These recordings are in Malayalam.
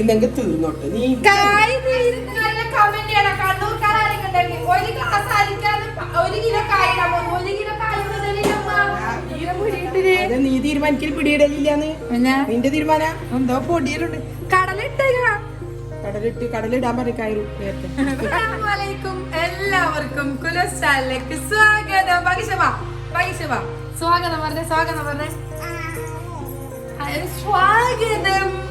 ഇങ്ങനെ തീർന്നോട്ട്. അത് നീ തീരുമാനിക്കൽ പിടിയിടലില്ലാന്ന്. നിന്റെ തീരുമാന? എന്തോ പൊടിയിലുണ്ട് കടലിട്ട കടലിട്ട് കടലിടാൻ പറയും കയറി എല്ലാവർക്കും കുലസ്റ്റാലിലേക്ക് സ്വാഗതം. ഭഗിഷവ ഭഗിഷവ സ്വാഗതം പറഞ്ഞേ സ്വാഗതം പറഞ്ഞേ. സ്വാഗതം.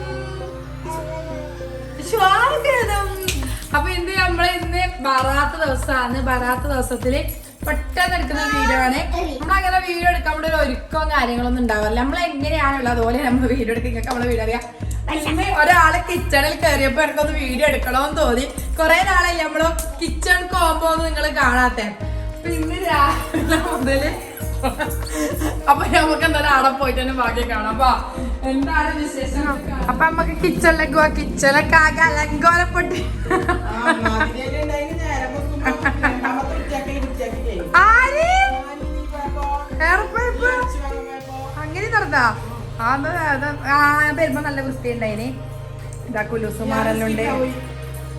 അപ്പൊ ഇന്ന് നമ്മളെ ഇന്ന് ബറാത്ത ദിവസമാണ്. ബറാത്ത ദിവസത്തിൽ പെട്ടെന്ന് എടുക്കുന്ന വീഡിയോ ആണ്. നമ്മളങ്ങനെ വീഡിയോ എടുക്കാൻ ഇവിടെ ഒരു ഒരുക്കവും കാര്യങ്ങളൊന്നും ഉണ്ടാവില്ല. നമ്മൾ എങ്ങനെയാണുള്ളത് അതുപോലെ നമ്മൾ വീഡിയോ എടുക്കുക നമ്മളെ വീഡിയോ അറിയാം. പിന്നെ ഒരാൾ കിച്ചണിൽ കയറിയപ്പോ എനിക്കൊന്ന് വീഡിയോ എടുക്കണമെന്ന് തോന്നി. കുറെ നാളായി നമ്മൾ കിച്ചൺ കോമ്പോ നിങ്ങൾ കാണാത്ത. അപ്പൊ ഇന്ന് രാവിലെ മുതൽ അപ്പൊ നമുക്ക് എന്തായാലും അവിടെ പോയിട്ട് തന്നെ ബാക്കി കാണാം. അപ്പൊ അപ്പൊ നമുക്ക് കിച്ചണിലേക്ക് പോവാ കിച്ചണൊക്കെ ആകെ അലങ്കോലപ്പെട്ട് അങ്ങനെ നടന്നാ? ആ വരുമ്പോ നല്ല വൃത്തി ഉണ്ടായിന്. ഇതാ കുലൂസുമാരെല്ലാം ഉണ്ട്.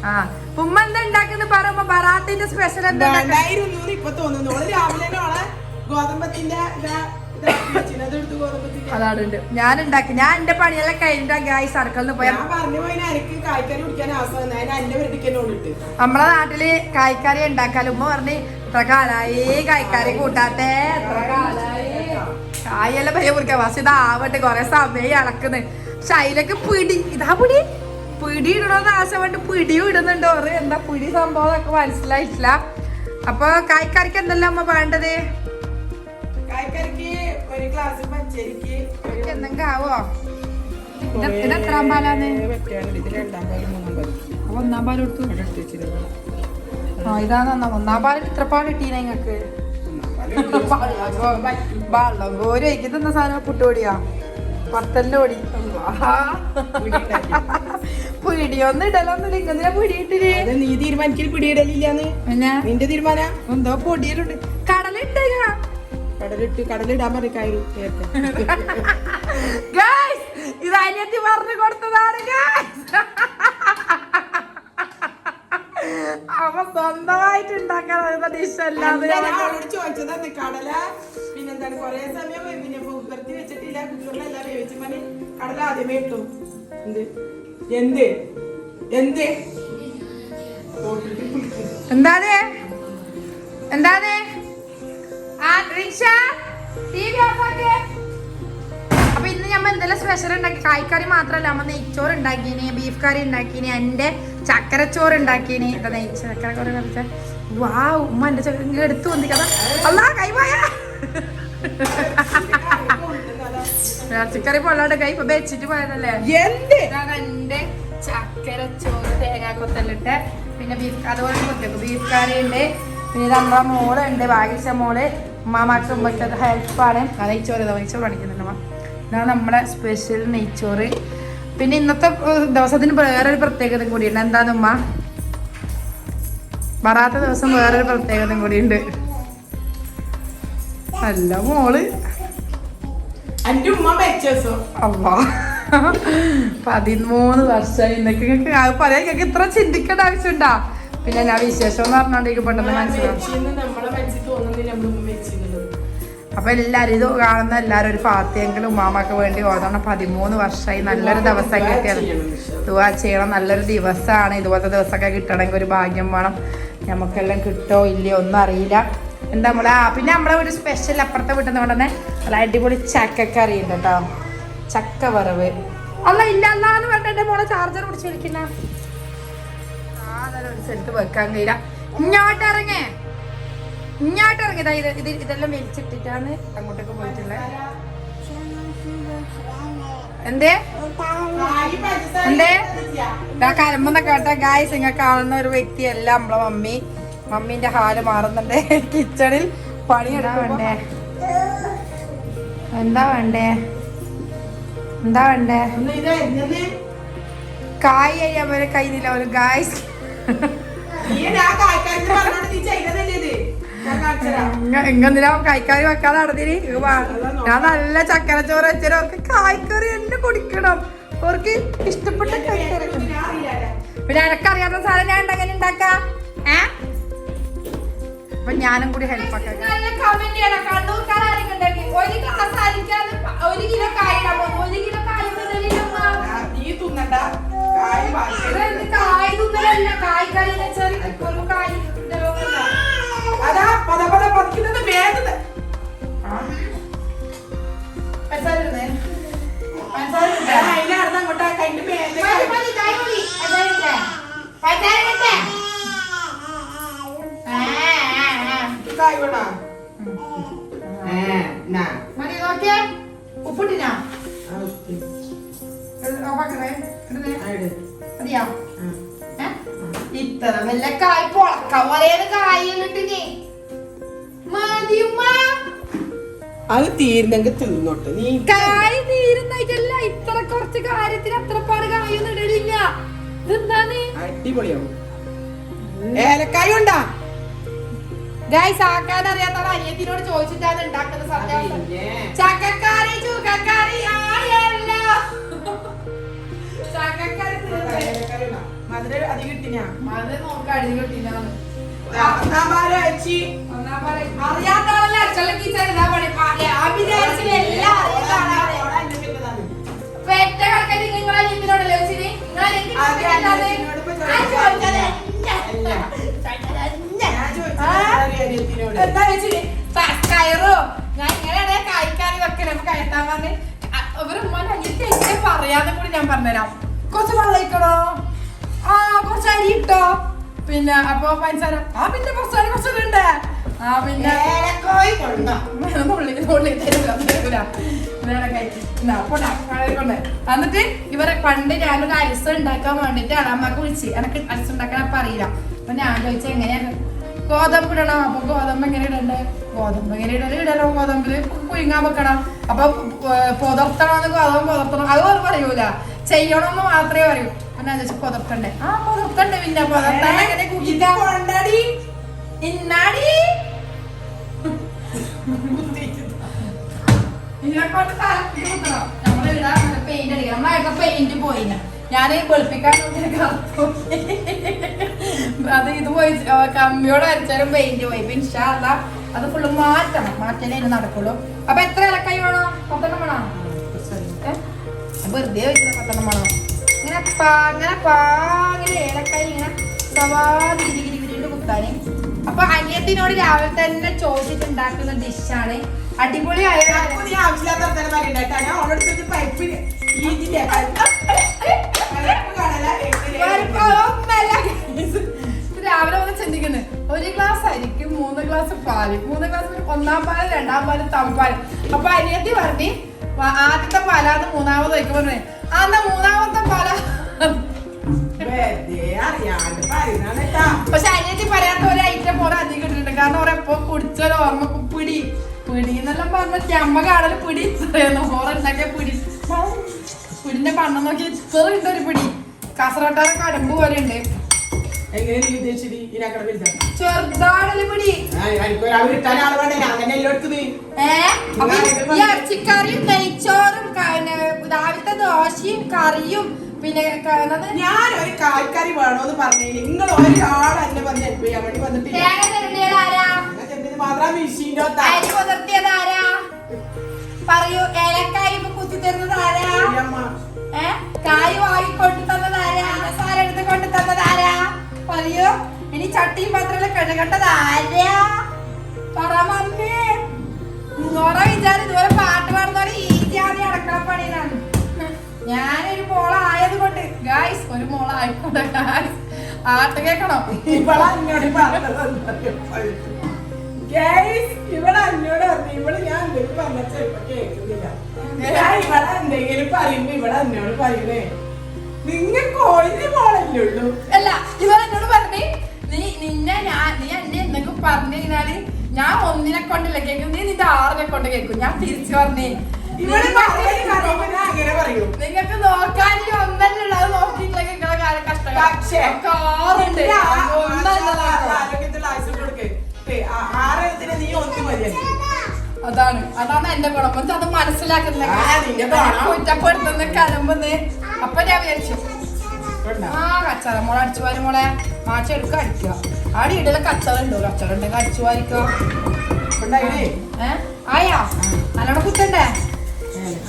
ആ ഉമ്മ എന്താ ഉണ്ടാക്കുന്ന പറയുമ്പോ ബറാത്തിന്റെ സ്പെഷ്യൽ എന്താ? ഇപ്പൊ തോന്നുന്നു. രാവിലെ ഗോതമ്പത്തിന്റെ ഉണ്ട് ഞാൻ ഉണ്ടാക്കി ഞാൻ എന്റെ പണിയെല്ലാം കഴിഞ്ഞിട്ടാ ഗായ് സർക്കിളിൽ പോയാ നമ്മളെ നാട്ടിൽ കായ്ക്കറി ഉണ്ടാക്കാലും ഉമ്മ പറഞ്ഞ് ഇത്ര കാലായി കായ്ക്കറി കൂട്ടാത്ത എത്ര കാലായി. കായെല്ലാം പയ്യ കുറിക്കാൻ പക്ഷെ ഇതാവട്ടെ കൊറേ സമയം ഇളക്കുന്നു പക്ഷെ അതിലൊക്കെ പിടി ഇതാ പിടി. പിടി ഇടണോന്ന് ആശപ്പെട്ട് പിടിയും ഇടുന്നുണ്ടോ. എന്താ പിടി സംഭവം ഒക്കെ മനസ്സിലായിട്ടില്ല. അപ്പൊ കായ്ക്കറിക്ക് എന്തെല്ലാം അമ്മ വേണ്ടത്? ഒരു ഗ്ലാസ് പച്ചരിക്ക് എന്തെങ്കിലും ആവോ പാൽ പാൽ. ഒന്നാം പാൽ എടുത്ത് ആ ഇതാ ഒന്നാം പാലിന് ഇത്ര പാൽ കിട്ടീന നിങ്ങക്ക് വെള്ളം കോരി തന്ന സാധനം പുട്ടുപൊടിയാ പത്തല്ലോടി പൊടി പിടിയൊന്നും ഇടലൊന്നും ഇങ്ങനെ പിടിയിട്ടില്ലേ? അത് നീ തീരുമാനിക്കൽ പിടിയിടലില്ലാന്ന്. എന്നാ നിന്റെ തീരുമാനം? എന്തോ പൊടിയിലുണ്ട് കടലിട്ട് കടലിടാൻ കയറി ഇത് അനിയത്തി പറഞ്ഞു കൊടുത്തതാണ് അവ സ്വന്തമായിട്ട് ഉണ്ടാക്കാൻ ഡിഷ് അല്ലാതെ ചോദിച്ചതാണ് കടല? പിന്നെന്താണ് കൊറേ സമയം പിന്നെ കുക്കർത്തി വെച്ചിട്ടില്ല. കുക്കറിലല്ല വേവിച്ച് മതി കടല ആദ്യമേ ഇട്ടു. എന്ത്? എന്ത്? എന്ത്? എന്താണ് എന്താണ് ടി വി ഓഫാക്കിയേ അപ്പൊ ഇന്ന് ഞമ്മ എന്തെല്ലാം സ്പെഷ്യൽ ഉണ്ടാക്കി. കായ്ക്കറി മാത്രല്ല നമ്മ നെയ്ച്ചോറ് ഉണ്ടാക്കീനി ബീഫ് കറി ഉണ്ടാക്കീനി എന്റെ ചക്കരച്ചോറ് ഉണ്ടാക്കീനി. എന്താ നെയ്ച്ച ചക്കരക്കറി കളിച്ച വാ ഉമ്മ എന്റെ ചക്ക എടുത്തു വന്നിക്കഥ അല്ലാ കൈവായ ഇറച്ചിക്കറി പൊള്ളാണ്ട് കൈ ഇപ്പൊ വെച്ചിട്ട് പോയതല്ലേ? എന്ത്? എന്റെ ചക്കരച്ചോറ് തേങ്ങാക്കൊത്തല്ലിട്ട് പിന്നെ ബീഫ് അതുപോലെ ബീഫ് കറി ഉണ്ട് പിന്നെ നമ്മളെ മോൾ ഉണ്ട് ഭാഗ്യച്ച മോൾ. ഉമ്മാമാക്ക് പറ്റാത്ത ഹെൽപ്പാണ്. ആ നെയ്ച്ചോറ് ഇതാ നെയ്ച്ചോറ് കാണിക്കുന്നുണ്ട് അമ്മ ഇതാണ് നമ്മുടെ സ്പെഷ്യൽ നെയ്ച്ചോറ്. പിന്നെ ഇന്നത്തെ ദിവസത്തിന് വേറൊരു പ്രത്യേകത കൂടിയുണ്ട്. എന്താന്ന് ഉമ്മ? വരാത്ത ദിവസം വേറൊരു പ്രത്യേകത കൂടിയുണ്ട്. അല്ല മോൾ. പതിമൂന്ന് വർഷമായി. ഇന്നൊക്കെ പറയാൻ കേക്ക് ഇത്ര ചിന്തിക്കേണ്ട ആവശ്യമുണ്ടാ? പിന്നെ ഞാൻ വിശേഷം എന്ന് പറഞ്ഞോണ്ടേക്ക് പെട്ടെന്ന് മനസ്സിലാവും. അപ്പൊ എല്ലാരും ഇത് കാണുന്ന എല്ലാരും ഒരു ഫാത്തിയെങ്കിലും ഉമ്മാമക്ക് വേണ്ടി ഓതണം. പതിമൂന്ന് വർഷമായി നല്ലൊരു ദിവസം കിട്ടിയത് ദുവാ ചെയ്യണം. നല്ലൊരു ദിവസമാണ്. ഇതുപോലത്തെ ദിവസമൊക്കെ കിട്ടണമെങ്കിൽ ഒരു ഭാഗ്യം വേണം. നമുക്കെല്ലാം കിട്ടോ ഇല്ലയോ ഒന്നും അറിയില്ല. എന്താ നമ്മളെ പിന്നെ നമ്മളെ ഒരു സ്പെഷ്യൽ അപ്പുറത്തെ വീട്ടിൽ നിന്ന് കൊണ്ടുതന്നെ നല്ല അടിപൊളി ചക്കക്കറി ഉണ്ട് കേട്ടോ. ചക്ക വറവ്. അല്ല ഇല്ല എന്ന് പറഞ്ഞിട്ട് മോളെ ചാർജർ പിടിച്ച് വിളിക്കുന്ന സാധനം ഒരു സ്ഥലത്ത് വെക്കാൻ കഴിയില്ല. ഇങ്ങോട്ട് ഇറങ്ങേ. ഇങ്ങോട്ട് ഇറങ്ങി. ഇതാ ഇത് ഇത് ഇതെല്ലാം വലിച്ചിട്ടിട്ടാണ് അങ്ങോട്ടേക്ക് പോയിട്ടുള്ളത് എന്തേ? എന്തേ? കലമ്പെന്ന കേട്ട. ഗായ്സ് ഇങ്ങനെ കാണുന്ന ഒരു വ്യക്തിയല്ല നമ്മളെ മമ്മി. മമ്മീന്റെ ഹാൽ മാറുന്നുണ്ട്. കിച്ചണിൽ പണിയെടുക്കണ്ടേ എന്താ വേണ്ടേ? എന്താ വേണ്ടേ? കായ് കഴിയാൻ പോലെ കഴിഞ്ഞില്ല ഒരു ഗായ്സ് നീ ആ കായ്ക്കാരി പറഞ്ഞോണ്ട് നീ ചെയ്തതല്ലേ ഇത് ഞാൻ കാണിച്ചതാ എങ്ങെന്തിനാ കായ്ക്കറി വെക്കാതെ അറിഞ്ഞിരി. ഞാൻ നല്ല ചക്കരച്ചോറ് വെച്ചാൽ അവർക്ക് കായ്ക്കറി തന്നെ കുടിക്കണം അവർക്ക് ഇഷ്ടപ്പെട്ട കായ്ക്കറി പിന്നെ എനക്കറിയാത്ത സാധനം ഞാൻ ഉണ്ടെങ്കിൽ ഉണ്ടാക്കാ? ഏ? അപ്പൊ ഞാനും കൂടി ഹെൽപ്പ് ആക്കാം. ഒരു കിലോ കായ ഒരു കിലോ കായ നീ തിന്നണ്ട. കായ് കായ് തിന്നലല്ല? കായ് കായ് വെച്ചാൽ ഒരു കായ് Para, para, para, para, que nada merda! തീരുന്നെങ്കിൽ തിന്നോട്ട്. നീ കായ് തീരുന്നായിട്ടല്ല ഇത്ര കുറച്ച് കാര്യത്തിന് അത്രപ്പാട് കായൊന്നും ഇടലില്ല. അടിപൊളിയാവും. ഏലക്കായ ഉണ്ടാ? ഗൈസ് ആക്കാൻ അറിയാത്ത അനിയത്തിനോട് ചോദിച്ചിട്ടാണ് ഉണ്ടാക്കുന്ന സത്യം ചക്കക്കാരി ചൂക്കക്കാരി ആയല്ല. ചക്കക്കാരി. മധുര അധികം കിട്ടിനാ? മധുര നോക്കാം അടിയിൽ കിട്ടിയില്ലാന്ന്. സാമ്പാറ് അയച്ചി ഒന്നാം പാടെ അറിയാത്ത ആളല്ല അടുക്കള കിച്ചൺ ഇതാ പണി പറയാ വിചാരിച്ചില്ല എല്ലാം അറിയുന്ന ആളാണ് പെറ്റ കണക്കന് നിങ്ങളെ ലിമിനോടല്ലേ വെച്ചിന് നിങ്ങളെ ലിമിറ്റ് അതെ, കിട്ടാതെ അനിയത്തിനോട് ഇപ്പൊ ആ ചോദിച്ചത്. അല്ല. ഞാൻ ചോദിച്ചത് എന്താ വെച്ചിന് കയറോ? ഞാൻ ഇങ്ങനെയാണ് കായ്ക്കാറി വെക്കണേ. അപ്പൊ കയറ്റാൻ പറഞ്ഞ്. ഇവർ ഉമ്മ അനിയത്തി എങ്ങനെ പറയാന്ന് കൂടി ഞാൻ പറഞ്ഞുതരാം. കുറച്ച് ആ കുറച്ച് അരി ഇട്ടോ? പിന്നെ അപ്പൊ പഞ്ചസാര. ആ പിന്നെ പഞ്ചസാര കുറച്ചുണ്ട് ആ പിന്നെ എന്നിട്ട് ഇവരെ പണ്ട് ഞാനൊരു അരിസ ഉണ്ടാക്കാൻ വേണ്ടിട്ടാണ് അമ്മയ്ക്ക് വിളിച്ച്. എനക്ക് അരിസ ഉണ്ടാക്കാൻ അപ്പൊ അറിയില്ല. അപ്പൊ ഞാൻ ചോദിച്ച എങ്ങനെയാണ് ഗോതമ്പ് ഇടണം. അപ്പൊ ഗോതമ്പ് എങ്ങനെ ഇടണ്ടേ? ഗോതമ്പ് എങ്ങനെ ഇടൽ? ഇടലോ ഗോതമ്പിൽ? കുഴിങ്ങാൻ വെക്കണം? അപ്പൊ പുതർത്തണമെന്ന് ഗോതമ്പ് പുതർത്തണം. അത് പറയൂല. ചെയ്യണമെന്ന് മാത്രമേ പറയൂ. അപ്പൊ ഞാൻ ചോദിച്ചു പുതർത്തണ്ടേ? ആ പുതർത്തണ്ടേ പിന്നെ പുതർത്താൻ എങ്ങനെ കൊണ്ടടി. ഇന്നാടി. കറുപ്പ് അത് ഇത് പോയി കമ്മിയോട് അരച്ചാലും പെയിന്റ് പോയി ഇപ്പൊ അത് ഫുള്ള് മാറ്റണം മാറ്റലേ ഇനി നടക്കുള്ളൂ അപ്പൊ എത്ര ഇലക്കായി വേണോ? ഞാൻ വെറുതെ വെച്ചില്ല പത്തെണ്ണം ഇങ്ങനെ പാ ഇങ്ങനെ ഏലക്കായി ഇങ്ങനെ ഗിരി ഗിരി ഗിരിണ്ട് കുത്താന് അപ്പൊ അനിയത്തിനോട് രാവിലെ തന്നെ ചോദിച്ചിട്ട് ഉണ്ടാക്കുന്ന ഡിഷാണ് അടിപൊളി. രാവിലെ ഒന്ന് ചിന്തിക്കുന്നത് ഒരു ഗ്ലാസ് അരിക്ക് മൂന്ന് ഗ്ലാസ് പാൽ. മൂന്ന് ഗ്ലാസ് ഒന്നാം പാൽ രണ്ടാം പാൽ തമ്പാൽ അപ്പൊ അനിയത്തി പറഞ്ഞു ആദ്യത്തെ പാലാന്ന് മൂന്നാമത് വയ്ക്കുമ്പോ പറഞ്ഞു അന്ന് മൂന്നാമത്തെ പാല? പക്ഷെ അനിയത്തി പറയാത്ത ഒരു ഐറ്റം പോലെ അധികം ഇട്ടിട്ടുണ്ട്. കാരണം ഓരോ എപ്പോ കുടിച്ചൊരു ഓർമ്മ പിടി. പിടി എന്നെല്ലാം പറഞ്ഞ. അമ്മ കാണൽ പിടി. ഇത്രയെന്ന് ഓറുണ്ടാക്കിയ പിടി. പിടിന്റെ പണ്ണം നോക്കി ഇത്ര ഉണ്ട് ഒരു പിടി. കാസർഗോട്ടാരെ കടമ്പ് പോലെ ഉണ്ട് ചെറുതാണല്ലേ പിടി. ഇറച്ചിക്കറിയും നെയ്ച്ചോറും രാവിലത്തെ ദോശയും കറിയും പിന്നെ ഞാൻ ഒരു കായ്ക്കറി വേണോന്ന് പറഞ്ഞില്ല. നിങ്ങൾ ഒരാൾ എന്നെ വന്ന് ഹെൽപ്പ് ചെയ്യാൻ വേണ്ടി വന്നിട്ടില്ല. മാത്രം മെഷീന്റെ പറയൂ ഏലക്കായ കുത്തി തരുന്നത് ആരാ? ഏ? കായ് വാങ്ങി കൊണ്ടു തന്നത് ആരാ? മസാല എടുത്ത് കൊണ്ടു ആരാ? പറയൂ. ഇനി ചട്ടിയും പാത്രം കഴുകേണ്ടത് ആരാ? പറ മമ്മി. വിചാരം ഇതുപോലെ പാട്ട് പാടുന്നവരെ ഈസിയാണ് അടക്കള പണിയാണ്. ഞാനൊരു മോളായത് കൊണ്ട് ഗായ്സ് ഒരു മോളായിക്കൊണ്ട് ഗായ്സ് ആട്ട് കേക്കണോ ഇവള അന്നോട് ഗൈസ് പറഞ്ഞു. ഞാൻ എന്തെങ്കിലും പറഞ്ഞ ചിലപ്പോ കേൾക്കുന്നില്ല. ഞാൻ ഇവിടെ എന്തെങ്കിലും പറയുമ്പോ ഇവിടെ എന്നോട് പറയുന്നേ നിങ്ങൾക്ക് ഒരു മോളല്ലേ ഉള്ളൂ. അല്ല എന്നോട് പറഞ്ഞേ നീ നിന്നെ ഞാൻ നീ എന്നെ എന്തൊക്കെ പറഞ്ഞു കഴിഞ്ഞാൽ ഞാൻ ഒന്നിനെ കൊണ്ടല്ല കേൾക്കും? നീ നിന്റെ ആറിനെ കൊണ്ട് കേൾക്കും. ഞാൻ തിരിച്ചു പറഞ്ഞേ നിങ്ങൾക്ക് നോക്കാൻ ഒന്നല്ലേ അത് നോക്കിയില്ലെങ്കിൽ നിങ്ങളെ കാര്യം കഷ്ടം പക്ഷേ ആറുണ്ട്. ഇതിന് ആ- ഒന്നല്ല ആ- ആരോഗ്യത്തിലുള്ള ആയുസ് കൊടുക്ക്. ആരോഗ്യത്തിന് നീ ഒന്ന് മതി. അതാണ്. അതാണ് എന്റെ ഗുണം. എന്നിട്ട് അത് മനസ്സിലാക്കുന്നില്ല. കുറ്റപ്പെടുത്തുന്ന കലമ്പെന്ന് അപ്പൊ ഞാൻ വിചാരിച്ചു? ആ കച്ചറ മോളെ അടിച്ചു വാരി മോളെ. മാച്ച എടുക്ക അടിക്കുക. ആടെ ഇടയിലെ കച്ചറ ഉണ്ടോ കച്ചറ ഉണ്ടെങ്കിൽ അടിച്ചു വാരിക്കോ. ആയാ? നല്ലോണം കുത്തണ്ടേ?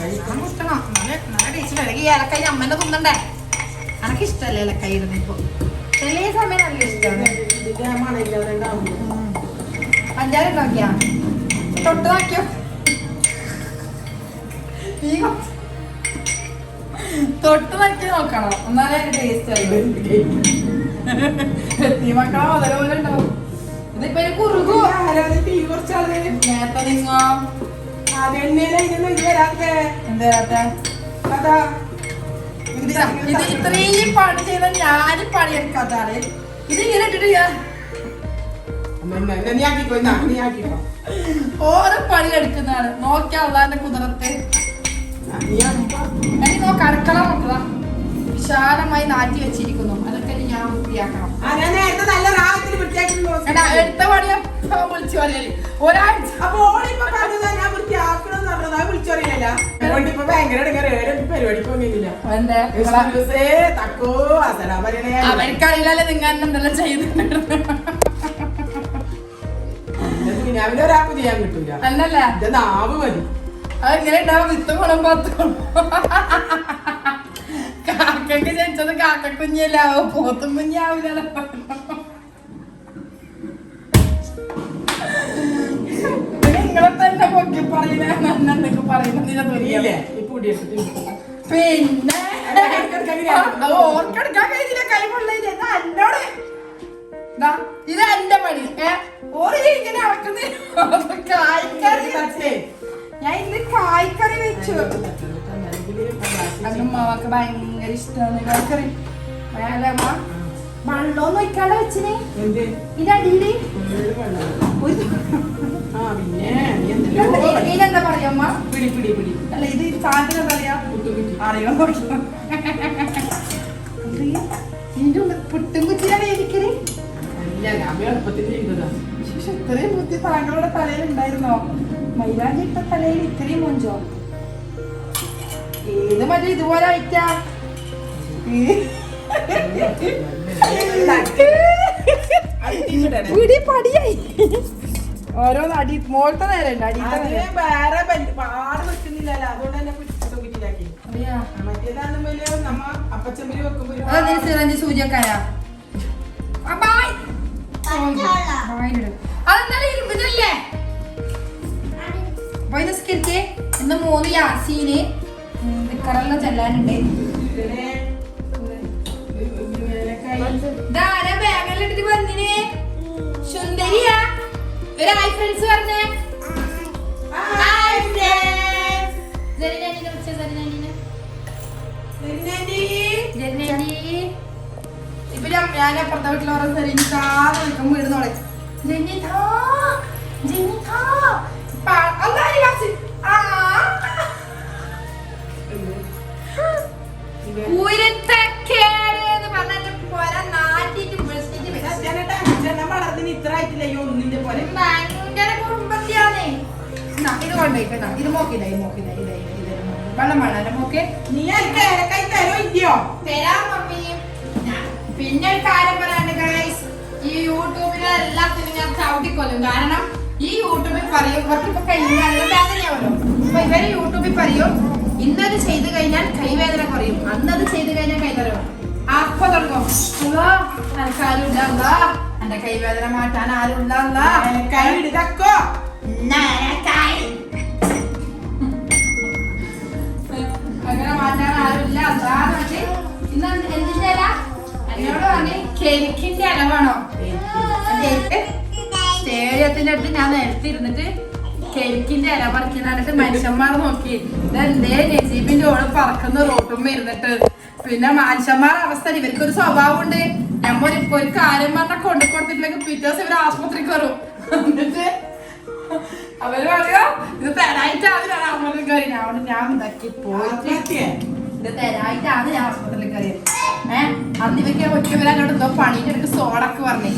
ഏലക്കായി. കൊടുക്കണം നല്ല ടേസ്റ്റ് അല്ലെങ്കിൽ ഏലക്കായി അമ്മേനെ തിന്നണ്ടേ? അനക്ക് ഇഷ്ടല്ലേ ഏലക്കായി ഇരുന്നിപ്പോ ചെറിയ സമയം നല്ല ഇഷ്ടമാണ്. പഞ്ചാര ഉണ്ടാക്കിയാ? തൊട്ട് നോക്കിയോ? നീ തൊട്ട് നോക്കി നോക്കണം. എന്നാലേ ടേസ്റ്റ് ആയി മക്കളെ മുതല പോലെ ഉണ്ടാവും. ഇതിപ്പോ കുറുകു. തീ കുറച്ചാൾ? നേരത്തെ നിങ്ങോ ഇതിനൊന്നും ഇത് വരാത്തെ. എന്താ ഇത് ഇത്രയും പണി ചെയ്ത ഞാനും പണിയെടുക്കാത്താണ് ഇത് ഇങ്ങനെ ഇട്ടിട്ട് ഞാൻ. ഓരോ പണി എടുക്കുന്നതാണ്. കുതിരത്തെ. ആ, നോക്ക അടുക്കള നോക്കുക വിശാലമായി നാറ്റി വെച്ചിരിക്കുന്നു. അതൊക്കെ ഞാൻ വൃത്തിയാക്കണം. എടുത്ത പണിയാ വിളിച്ചു പറയാ ഒരാഴ്ച അപ്പൊ ഓളിപ്പോ പറഞ്ഞതാ ഞാൻ വൃത്തിയാക്കണം പറഞ്ഞത്. ഇപ്പൊ ഭയങ്കര പോകുന്നില്ല തക്കോ അസലാ പറയണേ. അവർക്കറിയില്ലല്ലേ നിങ്ങൾ എന്തെല്ലാം ചെയ്യുന്നുണ്ട് ദുനിയാവിലെ ഒരാൾക്ക് ചെയ്യാൻ കിട്ടൂല. അല്ലല്ല. നാവ് മതി. അതെങ്ങനെ ഉണ്ടാവും. വിത്ത് ഗുണം പത്ത്. ഗുണം കാക്കക്ക് ജനിച്ചത് കാക്ക കുഞ്ഞല്ലാവോ പോത്തും കുഞ്ഞാവില്ലല്ലോ തന്നെ പൊക്കി പറയുന്ന പറയുന്നതിനെ ഇല്ലേ? തുനിയല്ലേ ഈ പൊടിയെടുത്തിട്ട് പിന്നെ ഓർക്കെടുക്കാൻ കഴിഞ്ഞില്ല കൈ പൊള്ളില്ല എന്നോട്. ഇത് എന്റെ പണി. ഏ ഇങ്ങനെ അളക്കുന്ന കായ്ക്കറി. തട്ടേ. ഞാൻ ഇന്ന് കായ്ക്കറി വെച്ചു. അതും മാവാക്ക് ഭയങ്കര ഇഷ്ടമാണ് കായ്ക്കറി. മേലമ്മ വെള്ളമൊന്നും ഒഴിക്കാണ്ട് വെച്ചിനെ. എന്ത്? ഇത് അടിയിൽ ഫുള്ള് വെള്ളം. ഒരു ഇതിനെന്താ പറയാ അമ്മ? പിടി പിടി പിടി. അല്ല ഇത് സാധനം എന്താ പറയാ. അറിയാൻ പറ്റില്ല ഇതിന്റെ പുട്ടും കുറ്റിയാണ് ഇരിക്കൽ. അല്ല, ഞാൻ എളുപ്പത്തിൽ ചെയ്തതാ. ശിശു ഇത്രയും ബുദ്ധി താങ്കളുടെ തലയിൽ ഉണ്ടായിരുന്നോ? മൈലാഞ്ചി ഇട്ട തലയിൽ ഇത്രയും മൊഞ്ചോ? ഏത് മതി ഇതുപോലെ അയക്കാ. പിടി പടിയായി. ഓരോന്ന് അടി മോളത്തെ നേരം ഉണ്ട് അടിയത്തെ അതിന് നേരം. വേറെ ബെൽ- പാട് വെക്കുന്നില്ലല്ലോ. അതുകൊണ്ട് തന്നെ കുറ്റിയിലാക്കി അറിയാ മറ്റേതാണെന്നുണ്ടെങ്കിൽ നമ്മ അപ്പച്ചമ്പരി വെക്കുമ്പോ ഒരു അതെ സിറഞ്ചി സൂചിയൊക്കെയാ? അതെന്നാലും ഇരുമ്പിനല്ലേ? അപ്പൊ ഇത് സ്കിറ്റ് ഇന്ന് മൂന്ന് യാസീന് നിക്കറെല്ലാം ചെല്ലാനുണ്ട്. ഇതിനെ. ഇതാരാ ബാഗെല്ലാം വന്നിന്? സുന്ദരിയാ? ഒരു ഹായ് ഫ്രണ്ട്സ് പറഞ്ഞേ. ഹായ് ഫ്രണ്ട്സ് ജെറിനാനിനെ വിളിച്ച ജെറിനാനിനെ നിന്നെടി. ജെറിനാനി ഇപ്പൊ ഞാൻ അപ്പുറത്തെ വീട്ടിൽ ഓരോ സെറിന് കാതെ നിൽക്കുമ്പോൾ വീടുന്നോളെ ജെന്നിതാ ജെന്നിതാ പാ- അല്ലാ, ആ. ഇത് എന്നാ, ഇത് കൊണ്ടുപോയിക്കോ എന്നാ. ഇത് മോക്കില്ല ഇത് മോക്കില്ല ഇത് ഇത് ഇത് ഇത് മോക്ക്. വെള്ളം വേണം മോക്കെ? നീ എനിക്ക് ഏലക്കായി തരോ ഇല്ലയോ? തരാം മമ്മി. ഞാൻ- പിന്നെ ഒരു കാര്യം പറയാണ്ട് ഗൈസ് ഈ യൂട്യൂബിലെ എല്ലാത്തിനും ഞാൻ ചവിട്ടിക്കൊല്ലും. കാരണം ഈ യൂട്യൂബിൽ പറയും ഇവർക്കിപ്പോ വേദനയാവല്ലോ അപ്പൊ ഇവർ യൂട്യൂബിൽ പറയും ഇന്നത് ചെയ്തു കഴിഞ്ഞാൽ കൈവേദന കുറയും. അന്നത് ചെയ്തു കഴിഞ്ഞാൽ കൈതരവും അപ്പൊ തുടങ്ങും. എനക്ക് ആരും എന്റെ കൈവേദന മാറ്റാൻ ആരും ഇല്ല കൈ ഇടുതക്കോ നരക്കായി. മാറ്റാൻ ആരുമില്ല അതാണ് പക്ഷേ ഇന്ന് എന്തിന്റെ ഇല? എന്നോട് പറഞ്ഞ് കെരിക്കിന്റെ ഇല വേണോ? സ്റ്റേഡിയത്തിന്റെ അടുത്ത് ഞാൻ നേരത്തെ ഇരുന്നിട്ട് കെരിക്കിന്റെ ഇല പറിക്കുന്നിട്ട് മനുഷ്യന്മാർ നോക്കി. ഇതെന്തേ നസീബിന്റെ ഓൾ പറക്കുന്ന റോട്ടും ഇരുന്നിട്ട്. പിന്നെ മനുഷ്യന്മാരുടെ അവസ്ഥ ഇവർക്കൊരു സ്വഭാവം ഉണ്ട് നമ്മ ഒരു കാര്യം പറഞ്ഞ കൊണ്ടു കൊടുത്തിട്ടില്ലെങ്കിൽ പിറ്റേ ദിവസം ഇവർ ആസ്പത്രിക്ക് വരും. എന്നിട്ട് അവർ പറയാ ഇത് തരായിട്ടാണ് ആസ്പത്രിയിൽ കയറി ഞാൻ ഞാൻ ഇതാക്കി പോയിട്ട് ആത്മഹത്യ? ഇത് തരായിട്ടാണ് ഞാൻ ഹോസ്പിറ്റലിൽ കയറിയത്. ഏഹ് അന്ന് ഇവയ്ക്ക് ഒറ്റ വരാനോട് എന്തോ പണീന്റെ അടുത്ത് സോഡക്ക് പറഞ്ഞു.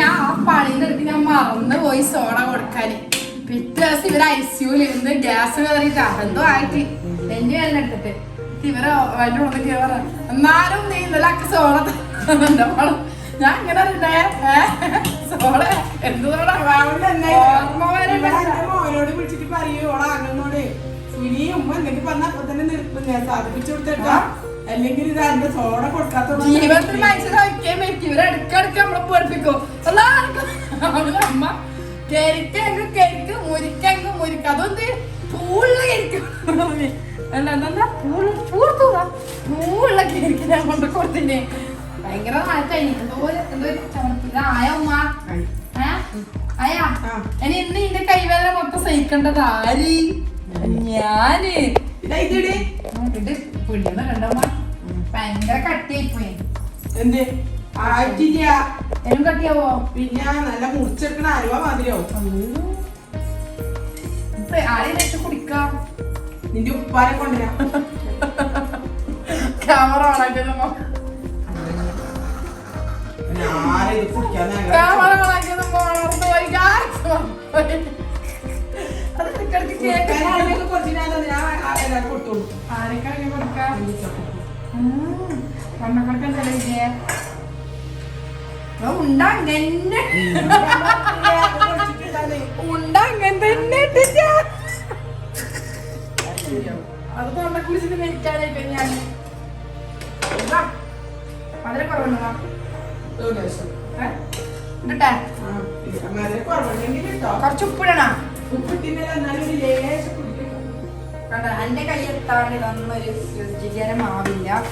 ഞാൻ ആ പണീന്റെ അടുത്ത് ഞാൻ മറന്നു പോയി സോഡ കൊടുക്കാന് പിറ്റേ ദിവസം ഇവർ ഐസിയുൽ ഇരുന്ന് ഗ്യാസ് കയറിയിട്ട് എന്തോ ആയിട്ട് എന്റെ വേദന എടുത്തിട്ട്. ഇവരെ വണ്ടി കയറ എന്നാലും നീ ഇന്നലെ അക്ക് സോള തന്നിട്ടുണ്ട്. ഞാൻ ഇങ്ങനെ അറിയണ്ടേ സോള എന്തുകൊണ്ടാ മോനോട് വിളിച്ചിട്ട് പറയൂ ഓളെ അങ്ങനോട് സുനി ഉമ്മ എന്തെങ്കിലും പറഞ്ഞ അപ്പൊ തന്നെ നിർത്തും ഞാൻ സാധിപ്പിച്ചു കൊടുത്തേട്ടാ. അല്ലെങ്കിൽ ഇത് എന്റെ സോഡ കൊടുക്കാത്തോണ്ട് ജീവിതത്തിൽ മനുഷ്യരാക്കിയേ പറ്റി ഇവരെ ഇടയ്ക്കിടയ്ക്ക് നമ്മളെ പഠിപ്പിക്കും അവൾ അമ്മ കരിക്കങ്ങ് കരിക്ക് മുരിക്കങ്ങ് മുരിക്ക. അതൊന്ന് പൂള്ള കരിക്കും അല്ല എന്താ പൂൾ പൂർത്തൂറ പൂള്ള കരിക്ക് ഞാൻ കൊണ്ട് കൊടുത്തിനെ ഭയങ്കര നാട്ടായി ഇനി ഇന്ന് ഇന്റെ കൈവേദന മൊത്തം സഹിക്കേണ്ടത് ആര് ഞാൻ. ഇതാ പുള്ളിന്ന് കണ്ടമ്മ ഭയങ്കര കട്ടിയായി പോയി എന്ത്? ആയിട്ടില്ല. എന്നും കട്ടിയാവോ? പിന്നെ നല്ല മുറിച്ചെടുക്കണ അരുവ മാതിരിയാവും. ആരെയും വെച്ച് കുടിക്കാം. നിന്റെ ഉപ്പാരെ കൊണ്ടുവരാം. ക്യാമറ ഓണാക്കിയതമ്മ ഉണ്ട അങ്ങനെ ഉണ്ട അങ്ങനെ തന്നെ ഇട്ടിട്ടാ. അത് തൊണ്ട കുടിച്ചിട്ട് മേടിക്കാനായിട്ട് ഞാൻ വളരെ കുറവുണ്ടോ കേട്ടോ കുറച്ച് ഉപ്പിടണോ ഒരു കണ്ട എന്റെ കൈ എത്താണ്ട് ഇതൊന്നും ഒരു രുചികരമാവില്ല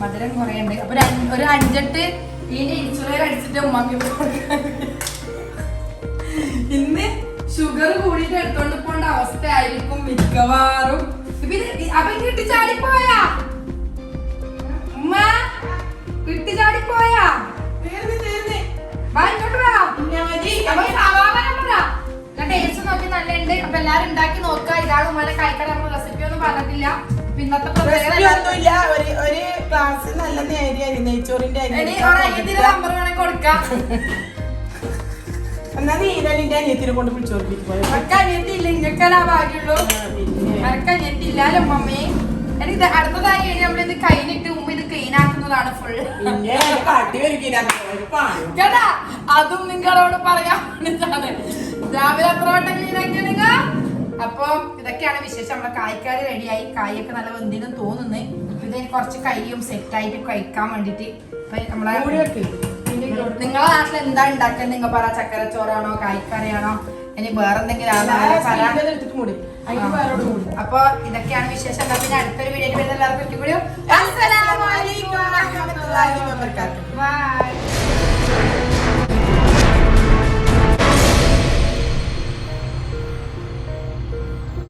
മധുരം കുറയുണ്ട്. അപ്പൊ ഒരു അഞ്ച്- ഒരു അഞ്ചെട്ട് ഇതിന്റെ ഇൻസുലിൻ അടിച്ചിട്ട് ഉമ്മാക്ക്. ഇന്ന് ഷുഗർ കൂടിയിട്ട് എടുത്തോണ്ട് പോണ്ട അവസ്ഥ ആയിരിക്കും മിക്കവാറും. ഇത് അപ്പൊ കിട്ടി ചാടിപ്പോയാ? പറഞ്ഞിട്ടില്ല പിന്നത്തെ ഒരു ഒരു ക്ലാസ് നല്ല നേരി അരി നെയ്ച്ചോറിന്റെ നമ്പർ കൊടുക്കാം. എന്നാ അനിയത്തിനെ കൊണ്ട് അനിയത്തില്ല ഇങ്ങക്കല്ല അനിയത്തില്ലാലോ മമ്മേ എനിക്ക് അടുത്തതായി കഴിഞ്ഞാൽ നമ്മളിത് ഇത് ക്ലീൻ ആക്കുന്നതാണ് ഫുൾ അത് കാട്ടി? നിങ്ങളോട് പറയാൻ രാവിലെ എത്ര വട്ടം ക്ലീൻ ആക്കിയ നിങ്ങൾ? അപ്പൊ ഇതൊക്കെയാണ് വിശേഷം. നമ്മുടെ കായ്ക്കാര് റെഡിയായി കായൊക്കെ നല്ല വെന്തിനും തോന്നുന്നു. ഇതിന് കുറച്ച് കൈയും സെറ്റായിട്ട് കഴിക്കാൻ വേണ്ടിട്ട് ഇപ്പൊ നമ്മളെ. നിങ്ങളെ നാട്ടിൽ എന്താ ഉണ്ടാക്കുന്നത് നിങ്ങൾ പറ. ചക്കരച്ചോറാണോ? കായ്ക്കറിയാണോ? ഇനി അതിന് വേറോട് അപ്പൊ ഇതൊക്കെയാണ് വിശേഷം. എന്നാ പിന്നെ അടുത്തൊരു വീഡിയോ വരുന്ന എല്ലാവർക്കും കൂടി. ബൈ